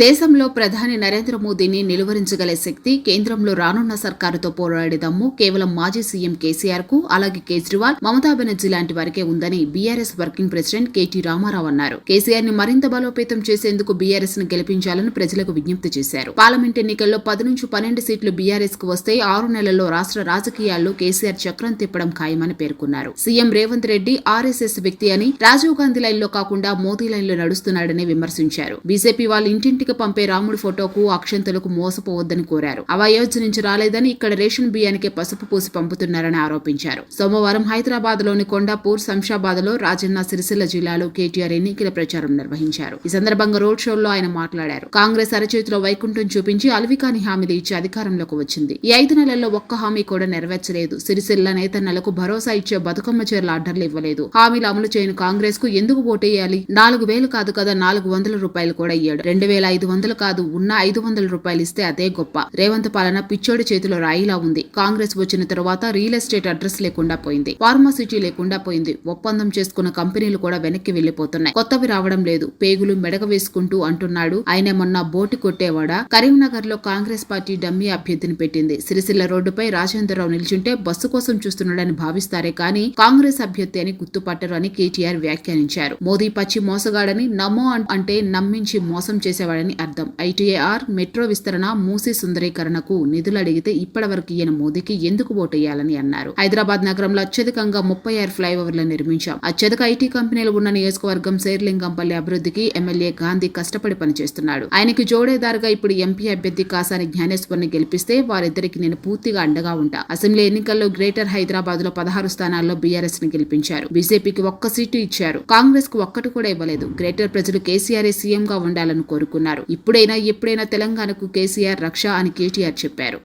దేశంలో ప్రధాని నరేంద్ర మోదీని నిలువరించగల శక్తి కేంద్రంలో రానున్న సర్కారుతో పోరాడే దమ్ము కేవలం మాజీ సీఎం కేసీఆర్కు అలాగే కేజ్రీవాల్ మమతా బెనర్జీ లాంటి వారికే ఉందని BRS working president KT Rama Rao అన్నారు. కేసీఆర్ని మరింత బలోపేతం చేసేందుకు బీఆర్ఎస్ను గెలిపించాలని ప్రజలకు విజ్ఞప్తి చేశారు. పార్లమెంట్ ఎన్నికల్లో పది నుంచి పన్నెండు సీట్లు బీఆర్ఎస్కు వస్తే ఆరు నెలల్లో రాష్ట్ర రాజకీయాల్లో కేసీఆర్ చక్రం తిప్పడం ఖాయమని పేర్కొన్నారు. సీఎం రేవంత్ రెడ్డి ఆర్ఎస్ఎస్ వ్యక్తి అని రాజీవ్ గాంధీ లైన్లో కాకుండా మోదీ లైన్లో నడుస్తున్నాడని విమర్శించారు. బీజేపీ వాళ్ళు ఇంటికి పంపే రాముడి ఫోటోకు అక్షంతలకు మోసపోవద్దని కోరారు. అవయోధ్య నుంచి రాలేదని ఇక్కడ రేషన్ బియ్యానికే పసుపు పూసి పంపుతున్నారని ఆరోపించారు. సోమవారం హైదరాబాద్లోని కొండాపూర్ శంషాబాద్లో రాజన్న సిరిసిల్ల జిల్లాలో కేటీఆర్ ఎన్నికల ప్రచారం నిర్వహించారు. ఈ సందర్భంగా రోడ్ షోల్లో ఆయన మాట్లాడారు. కాంగ్రెస్ అరచేతిలో వైకుంఠం చూపించి అల్వికాని హామీలు ఇచ్చి అధికారంలోకి వచ్చింది. ఈ ఐదు నెలల్లో ఒక్క హామీ కూడా నెరవేర్చలేదు. సిరిసిల్ల నేతన్నలకు భరోసా ఇచ్చే బతుకమ్మ చీరల ఆర్డర్లు ఇవ్వలేదు. హామీలు అమలు చేయని కాంగ్రెస్కు ఎందుకు ఓటేయాలి? నాలుగు వేలు కాదు కదా నాలుగు వందల రూపాయలు కూడా ఇయ్యాడు. రెండు వేల ఐదు వందలు కాదు ఉన్న ఐదు వందల రూపాయలు ఇస్తే అదే గొప్ప. రేవంత్ పాలన పిచ్చోడి చేతిలో రాయిలా ఉంది. కాంగ్రెస్ వచ్చిన తర్వాత రియల్ ఎస్టేట్ అడ్రస్ లేకుండా పోయింది. ఫార్మాసిటీ లేకుండా పోయింది. ఒప్పందం చేసుకున్న కంపెనీలు కూడా వెనక్కి వెళ్ళిపోతున్నాయి కొత్తవి రావడం లేదు. పేగులు మెడగ వేసుకుంటూ అంటున్నాడు. ఆయన మొన్న బోటు కొట్టేవాడా? కరీంనగర్లో కాంగ్రెస్ పార్టీ డమ్మీ అభ్యర్థిని పెట్టింది. సిరిసిల్ల రోడ్డుపై రాజేంద్రరావు నిల్చుంటే బస్సు కోసం చూస్తున్నాడని భావిస్తారే కానీ కాంగ్రెస్ అభ్యర్థి అని గుర్తుపట్టరు అని కేటీఆర్ వ్యాఖ్యానించారు. మోదీ పచ్చి మోసగాడని నమో అంటే నమ్మించి మోసం చేసేవాడు చేసేవాడని అర్థం. ఐటీఏఆర్ మెట్రో విస్తరణ మూసీ సుందరీకరణకు నిధులు అడిగితే ఇప్పటివరకు ఈయన మోదీకి ఎందుకు ఓటేయాలని అన్నారు. హైదరాబాద్ నగరంలో అత్యధికంగా ముప్పై ఆరు ఫ్లైఓవర్లు నిర్మించాం. అత్యధిక ఐటీ కంపెనీలు ఉన్న నియోజకవర్గం శేర్లింగంపల్లి అభివృద్ధికి ఎమ్మెల్యే గాంధీ కష్టపడి పనిచేస్తున్నాడు. ఆయనకి జోడేదారుగా ఇప్పుడు ఎంపీ అభ్యర్థి కాసాని జ్ఞానేశ్వర్ని గెలిపిస్తే వారిద్దరికి నేను పూర్తిగా అండగా ఉంటా. అసెంబ్లీ ఎన్నికల్లో గ్రేటర్ హైదరాబాద్లో పదహారు స్థానాల్లో బీఆర్ఎస్ని గెలిపించారు. బీజేపీకి ఒక్క సీటు ఇచ్చారు. కాంగ్రెస్కు ఒక్కటి కూడా ఇవ్వలేదు. గ్రేటర్ ప్రజలు కేసీఆర్ సీఎం గా ఉండాలని కోరుకున్నారు. ఇప్పుడైనా ఎప్పుడైనా తెలంగాణకు కేసీఆర్ రక్ష అని కేటీఆర్ చెప్పారు.